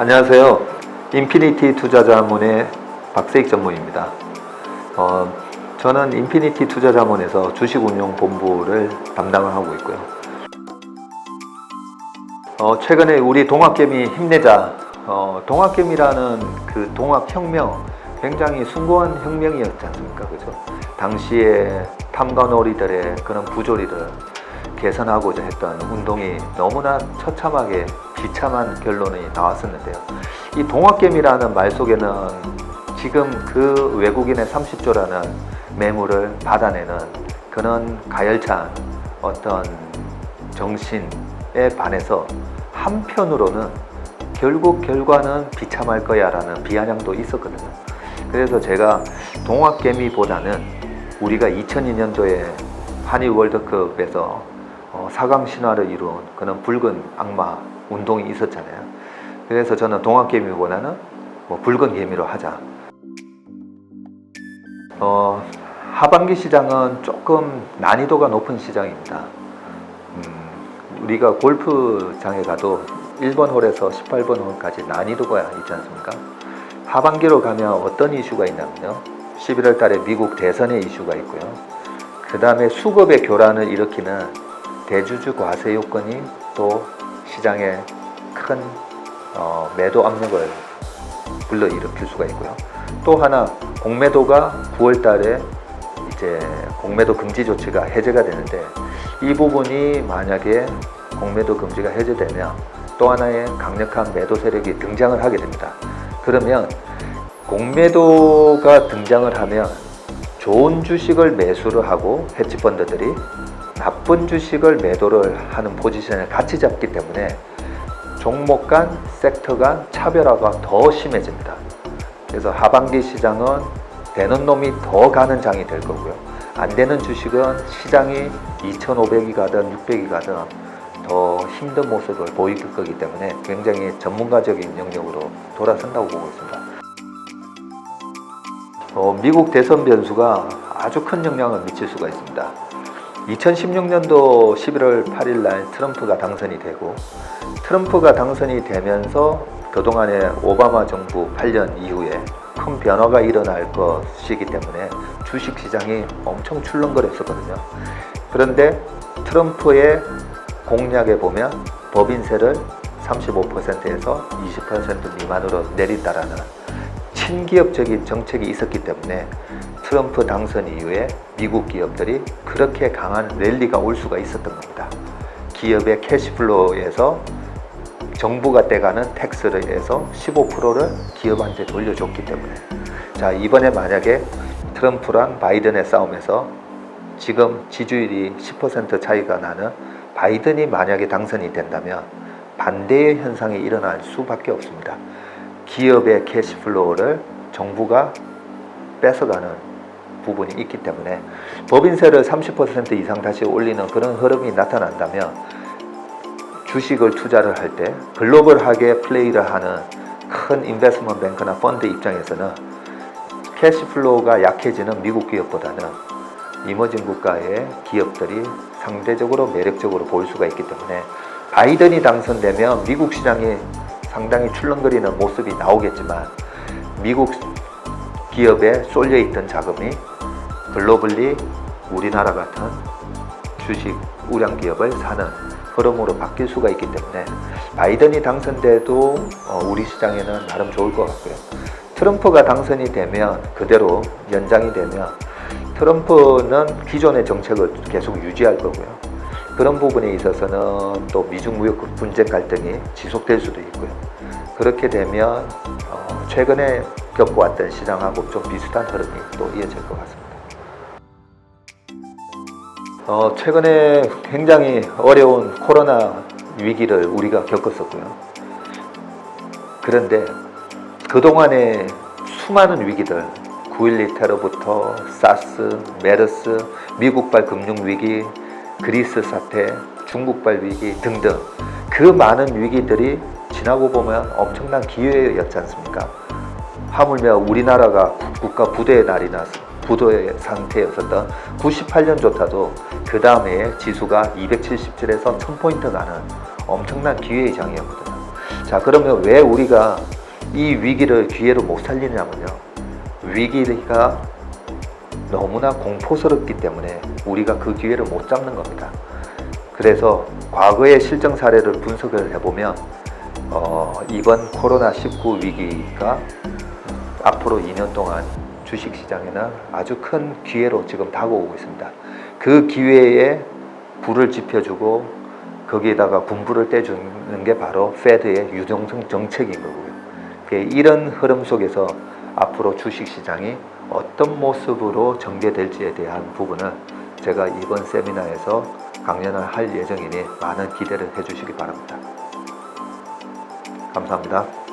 안녕하세요. 인피니티 투자자문의 박세익 전무입니다. 어, 저는 인피니티 투자자문에서 주식운용 본부를 담당을 하고 있고요. 어, 최근에 우리 동학개미 힘내자. 어, 동학개미라는 그 동학혁명 굉장히 숭고한 혁명이었지 않습니까? 그죠? 당시에 탐관오리들의 그런 부조리를 개선하고자 했던 운동이 너무나 처참하게 비참한 결론이 나왔었는데요. 이 동학개미라는 말 속에는 지금 그 외국인의 30조라는 매물을 받아내는 그런 가열찬 어떤 정신에 반해서 한편으로는 결국 결과는 비참할 거야 라는 비아냥도 있었거든요. 그래서 제가 동학개미보다는 우리가 2002년도에 한일 월드컵에서 어, 4강 신화를 이룬 그런 붉은 악마 운동이 있었잖아요. 그래서 저는 동학개미보다는 뭐 붉은 개미로 하자. 어, 하반기 시장은 조금 난이도가 높은 시장입니다. 음, 우리가 골프장에 가도 1번 홀에서 18번 홀까지 난이도가 있지 않습니까? 하반기로 가면 어떤 이슈가 있냐면요. 11월 달에 미국 대선의 이슈가 있고요. 그 다음에 수급의 교란을 일으키는 대주주 과세 요건이 또 시장에 큰 어, 매도 압력을 불러일으킬 수가 있고요. 또 하나 공매도가 9월 달에 이제 공매도 금지 조치가 해제가 되는데 이 부분이 만약에 공매도 금지가 해제되면 또 하나의 강력한 매도 세력이 등장을 하게 됩니다. 그러면 공매도가 등장을 하면 좋은 주식을 매수를 하고 헤지펀드들이 나쁜 주식을 매도를 하는 포지션을 같이 잡기 때문에 종목 간 섹터 간 차별화가 더 심해집니다. 그래서 하반기 시장은 되는 놈이 더 가는 장이 될 거고요. 안 되는 주식은 시장이 2,500이 가든 600이 가든 더 힘든 모습을 보일 거기 때문에 굉장히 전문가적인 영역으로 돌아선다고 보고 있습니다. 어, 미국 대선 변수가 아주 큰 영향을 미칠 수가 있습니다. 2016년도 11월 8일 날 트럼프가 당선이 되고 트럼프가 당선이 되면서 그동안의 오바마 정부 8년 이후에 큰 변화가 일어날 것이기 때문에 주식 시장이 엄청 출렁거렸었거든요. 그런데 트럼프의 공약에 보면 법인세를 35%에서 20% 미만으로 내린다라는 친기업적인 정책이 있었기 때문에 트럼프 당선 이후에 미국 기업들이 그렇게 강한 랠리가 올 수가 있었던 겁니다. 기업의 캐시플로우에서 정부가 떼가는 텍스를 해서 15%를 기업한테 돌려줬기 때문에 자 이번에 만약에 트럼프랑 바이든의 싸움에서 지금 지지율이 10% 차이가 나는 바이든이 만약에 당선이 된다면 반대의 현상이 일어날 수밖에 없습니다. 기업의 캐시플로우를 정부가 뺏어가는 부분이 있기 때문에 법인세를 30% 이상 다시 올리는 그런 흐름이 나타난다면 주식을 투자를 할 때 글로벌하게 플레이를 하는 큰 인베스먼트 뱅크나 펀드 입장에서는 캐시플로우가 약해지는 미국 기업보다는 이머징 국가의 기업들이 상대적으로 매력적으로 보일 수가 있기 때문에 바이든이 당선되면 미국 시장이 상당히 출렁거리는 모습이 나오겠지만 미국 기업에 쏠려 있던 자금이 글로벌리 우리나라 같은 주식 우량 기업을 사는 흐름으로 바뀔 수가 있기 때문에 바이든이 당선돼도 어, 우리 시장에는 나름 좋을 것 같고요. 트럼프가 당선이 되면 그대로 연장이 되면 트럼프는 기존의 정책을 계속 유지할 거고요. 그런 부분에 있어서는 또 미중 무역 분쟁 갈등이 지속될 수도 있고요. 그렇게 되면 어, 최근에 겪어왔던 시장하고 좀 비슷한 흐름이 또 이어질 것 같습니다. 어, 최근에 굉장히 어려운 코로나 위기를 우리가 겪었었고요. 그런데 그동안의 수많은 위기들, 9.12 테러부터 사스, 메르스, 미국발 금융위기, 그리스 사태, 중국발 위기 등등 그 많은 위기들이 지나고 보면 엄청난 기회였지 않습니까? 하물며 우리나라가 국가 부도의 날이 나서 부도의 상태였었던 98년조차도 그 다음에 지수가 277에서 1000포인트 가는 엄청난 기회의 장이었거든요. 자, 그러면 왜 우리가 이 위기를 기회로 못 살리냐면요. 위기가 너무나 공포스럽기 때문에 우리가 그 기회를 못 잡는 겁니다. 그래서 과거의 실정 사례를 분석을 해보면 어, 이번 코로나19 위기가 앞으로 2년 동안 주식시장에는 아주 큰 기회로 지금 다가오고 있습니다. 그 기회에 불을 지펴주고 거기에다가 군부를 떼주는 게 바로 페드의 유동성 정책인 거고요. 그 이런 흐름 속에서 앞으로 주식시장이 어떤 모습으로 전개될지에 대한 부분은 제가 이번 세미나에서 강연을 할 예정이니 많은 기대를 해주시기 바랍니다. 감사합니다.